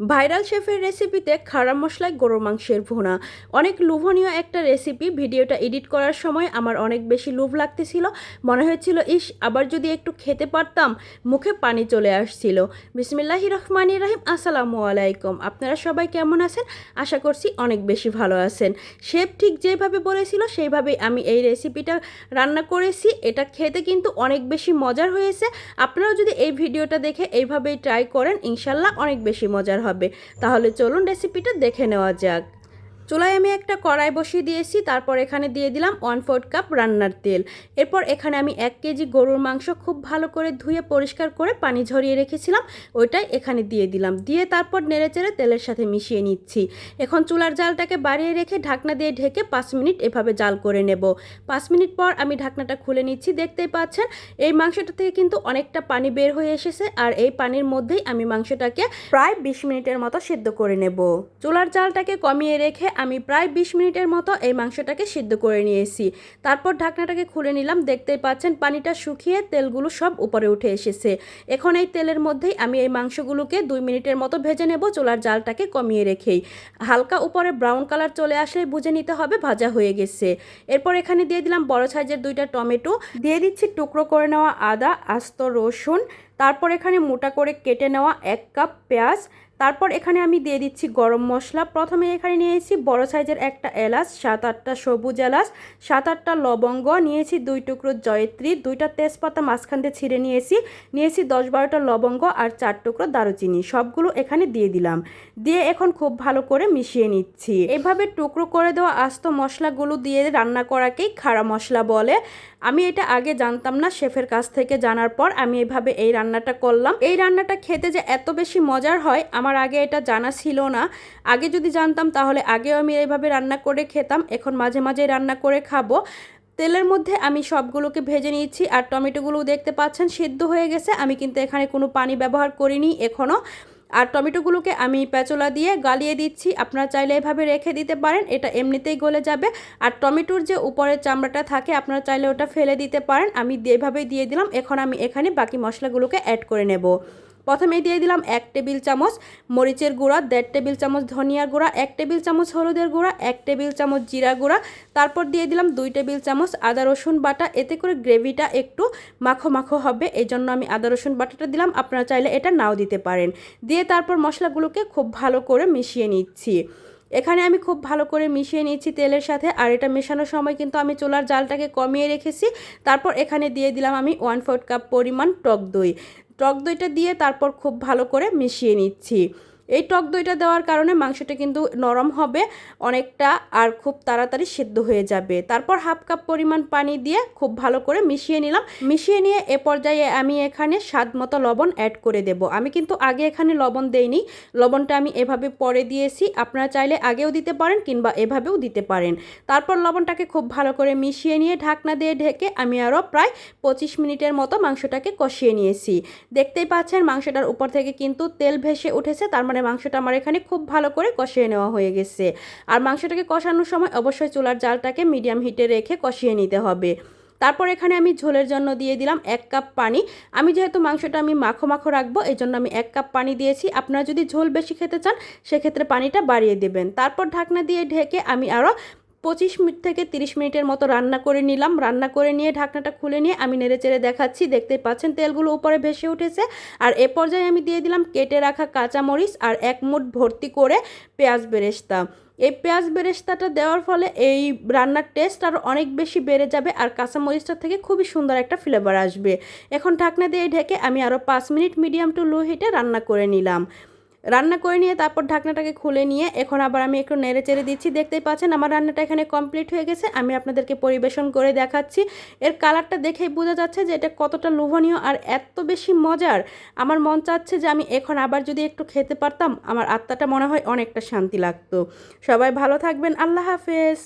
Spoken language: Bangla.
ভাইরাল শেফের রেসিপিতে খারাপ মশলায় গরুর মাংসের ভুনা। অনেক লোভনীয় একটা রেসিপি। ভিডিওটা এডিট করার সময় আমার অনেক বেশি লোভ লাগতেছিল। মনে হয়েছিল, ইস, আবার যদি একটু খেতে পারতাম, মুখে পানি চলে আসছিল। বিসমিল্লাহি রহমানি রাহিম, আসসালামু আলাইকুম। আপনারা সবাই কেমন আছেন? আশা করছি অনেক বেশি ভালো আছেন। শেফ ঠিক যেভাবে বলেছিল, সেইভাবেই আমি এই রেসিপিটা রান্না করেছি। এটা খেতে কিন্তু অনেক বেশি মজার হয়েছে। আপনারাও যদি এই ভিডিওটা দেখে এইভাবেই ট্রাই করেন, ইনশাল্লাহ অনেক বেশি মজার হবে। তাহলে চলুন রেসিপিটা দেখে নেওয়া যাক। চুলায় আমি একটা কড়াই বসিয়ে দিয়েছি, তারপর এখানে দিয়ে দিলাম ওয়ান ফোর্থ কাপ রান্নার তেল। এরপর এখানে আমি এক কেজি গরুর মাংস খুব ভালো করে ধুয়ে পরিষ্কার করে পানি ঝরিয়ে রেখেছিলাম, ওইটাই এখানে দিয়ে দিলাম। দিয়ে তারপর নেড়েচেড়ে তেলের সাথে মিশিয়ে নিচ্ছি। এখন চুলার জালটাকে বাড়িয়ে রেখে ঢাকনা দিয়ে ঢেকে পাঁচ মিনিট এভাবে জাল করে নেব। পাঁচ মিনিট পর আমি ঢাকনাটা খুলে নিচ্ছি, দেখতেই পাচ্ছেন, এই মাংসটা থেকে কিন্তু অনেকটা পানি বের হয়ে এসেছে, আর এই পানির মধ্যেই আমি মাংসটাকে প্রায় বিশ মিনিটের মতো সেদ্ধ করে নেব। চুলার জালটাকে কমিয়ে রেখে আমি প্রায় বিশ মিনিটের মতো এই মাংসটাকে সিদ্ধ করে নিয়েছি। তারপর ঢাকনাটাকে খুলে নিলাম। দেখতেই পাচ্ছেন, পানিটা শুকিয়ে তেলগুলো সব উপরে উঠে এসেছে। এখন এই তেলের মধ্যেই আমি এই মাংসগুলোকে দুই মিনিটের মতো ভেজে নেব, চোলার জালটাকে কমিয়ে রেখেই। হালকা উপরে ব্রাউন কালার চলে আসলে বুঝে নিতে হবে, ভাজা হয়ে গেছে। এরপর এখানে দিয়ে দিলাম বড় সাইজের দুইটা টমেটো। দিয়ে দিচ্ছি টুকরো করে নেওয়া আদা, আস্ত রসুন। তারপর এখানে মোটা করে কেটে নেওয়া এক কাপ পেঁয়াজ। তারপর এখানে আমি দিয়ে দিচ্ছি গরম মশলা। প্রথমে এখানে নিয়েছি বড় সাইজের একটা এলাচ, সাত আটটা সবুজ এলাচ, সাত আটটা লবঙ্গ, নিয়েছি দুই টুকরো জয়ত্রী, দুইটা তেজপাতা মাঝখান দিয়ে ছিঁড়ে নিয়েছি নিয়েছি দশ বারোটা লবঙ্গ আর চার টুকরো দারুচিনি। সবগুলো এখানে দিয়ে দিলাম। দিয়ে এখন খুব ভালো করে মিশিয়ে নিচ্ছি। এভাবে টুকরো করে দেওয়া আস্ত মশলাগুলো দিয়ে রান্না করাকেই খাড়া মশলা বলে। আমি এটা আগে জানতাম না, শেফের কাছ থেকে জানার পর আমি এভাবে এই রান্নাটা করলাম। এই রান্নাটা খেতে যে এত বেশি মজার হয়, আমার আগে এটা জানা ছিল না। আগে যদি জানতাম, তাহলে আগেও আমি এইভাবে রান্না করে খেতাম। এখন মাঝে মাঝে রান্না করে খাব। তেলের মধ্যে আমি সবগুলোকে ভেজে নিয়েছি আর টমেটোগুলো দেখতে পাচ্ছেন, সিদ্ধ হয়ে গেছে। আমি কিন্তু এখানে কোনো পানি ব্যবহার করিনি এখনও আর টমেটোগুলোকে আমি পেঁচলা দিয়ে গালিয়ে দিচ্ছি। আপনারা চাইলে এভাবে রেখে দিতে পারেন, এটা এমনিতেই গলে যাবে। আর টমেটোর যে উপরের চামড়াটা থাকে, আপনারা চাইলে ওটা ফেলে দিতে পারেন। আমি এভাবেই দিয়ে দিলাম। এখন আমি এখানে বাকি মশলাগুলোকে অ্যাড করে নেব। প্রথমে দিয়ে দিলাম এক টেবিল চামচ মরিচের গুঁড়া, দেড় টেবিল চামচ ধনিয়ার গুঁড়া, এক টেবিল চামচ হলুদের গুঁড়া, এক টেবিল চামচ জিরা গুঁড়া। তারপর দিয়ে দিলাম দুই টেবিল চামচ আদা, রসুন বাটা। এতে করে গ্রেভিটা একটু মাখো মাখো হবে। এই জন্য আমি আদা, রসুন বাটাটা দিলাম। আপনারা চাইলে এটা নাও দিতে পারেন। দিয়ে তারপর মশলাগুলোকে খুব ভালো করে মিশিয়ে নিচ্ছি। এখানে আমি খুব ভালো করে মিশিয়ে নিচ্ছি তেলের সাথে। আর এটা মেশানোর সময় কিন্তু আমি চুলার জালটাকে কমিয়ে রেখেছি। তারপর এখানে দিয়ে দিলাম আমি ওয়ান ফোর্থ কাপ পরিমাণ টক দই। টক দইটা দিয়ে তারপর খুব ভালো করে মিশিয়ে নিচ্ছি। এই টক দইটা দেওয়ার কারণে মাংসটা কিন্তু নরম হবে, অনেকটা আর খুব তাড়াতাড়ি সেদ্ধ হয়ে যাবে। তারপর হাফ কাপ পরিমাণ পানি দিয়ে খুব ভালো করে মিশিয়ে নিলাম। মিশিয়ে নিয়ে এ পর্যায়ে আমি এখানে স্বাদ মতো লবণ অ্যাড করে দেব। আমি কিন্তু আগে এখানে লবণ দেইনি, লবণটা আমি এভাবে পরে দিয়েছি। আপনারা চাইলে আগেও দিতে পারেন কিংবা এভাবেও দিতে পারেন। তারপর লবণটাকে খুব ভালো করে মিশিয়ে নিয়ে ঢাকনা দিয়ে ঢেকে আমি আরও প্রায় পঁচিশ মিনিটের মতো মাংসটাকে কষিয়ে নিয়েছি। দেখতেই পাচ্ছেন মাংসটার উপর থেকে কিন্তু তেল ভেসে উঠেছে, তার মানে মাংসটা আমার এখানে খুব ভালো করে কষিয়ে নেওয়া হয়ে গেছে। আর মাংসটাকে কষানোর সময় অবশ্যই চুলার জালটাকে মিডিয়াম হিটে রেখে কষিয়ে নিতে হবে। তারপর এখানে আমি ঝোলের জন্য দিয়ে দিলাম এক কাপ পানি। আমি যেহেতু মাংসটা আমি মাখো মাখো রাখব এই জন্য আমি এক কাপ পানি দিয়েছি। আপনারা যদি ঝোল বেশি খেতে চান, সেক্ষেত্রে পানিটা বাড়িয়ে দেবেন। তারপর ঢাকনা দিয়ে ঢেকে আমি আরও পঁচিশ মিনিট থেকে তিরিশ মিনিটের মতো রান্না করে নিলাম। রান্না করে নিয়ে ঢাকনাটা খুলে নিয়ে আমি নেড়ে চেড়ে দেখাচ্ছি। দেখতে পাচ্ছেন, তেলগুলো উপরে ভেসে উঠেছে। আর এ পর্যায়ে আমি দিয়ে দিলাম কেটে রাখা কাঁচামরিচ আর এক মুঠ ভর্তি করে পেঁয়াজ বেরেস্তা। এই পেঁয়াজ বেরেস্তাটা দেওয়ার ফলে এই রান্নার টেস্ট আরও অনেক বেশি বেড়ে যাবে আর কাঁচামরিচটা থেকে খুবই সুন্দর একটা ফ্লেভার আসবে। এখন ঢাকনা দিয়ে ঢেকে আমি আরও পাঁচ মিনিট মিডিয়াম টু লো হিটে রান্না করে নিলাম। রান্না করে নিয়ে তারপর ঢাকনাটাকে খুলে নিয়ে এখন আবার আমি একটু নেড়ে চেড়ে দিচ্ছি। দেখতেই পাচ্ছেন আমার রান্নাটা এখানে কমপ্লিট হয়ে গেছে। আমি আপনাদেরকে পরিবেশন করে দেখাচ্ছি। এর কালারটা দেখেই বোঝা যাচ্ছে যে এটা কতটা লোভনীয় আর এত বেশি মজার। আমার মন চাচ্ছে যে আমি এখন আবার যদি একটু খেতে পারতাম, আমার আত্মাটা মনে হয় অনেকটা শান্তি লাগতো। সবাই ভালো থাকবেন। আল্লাহ হাফেজ।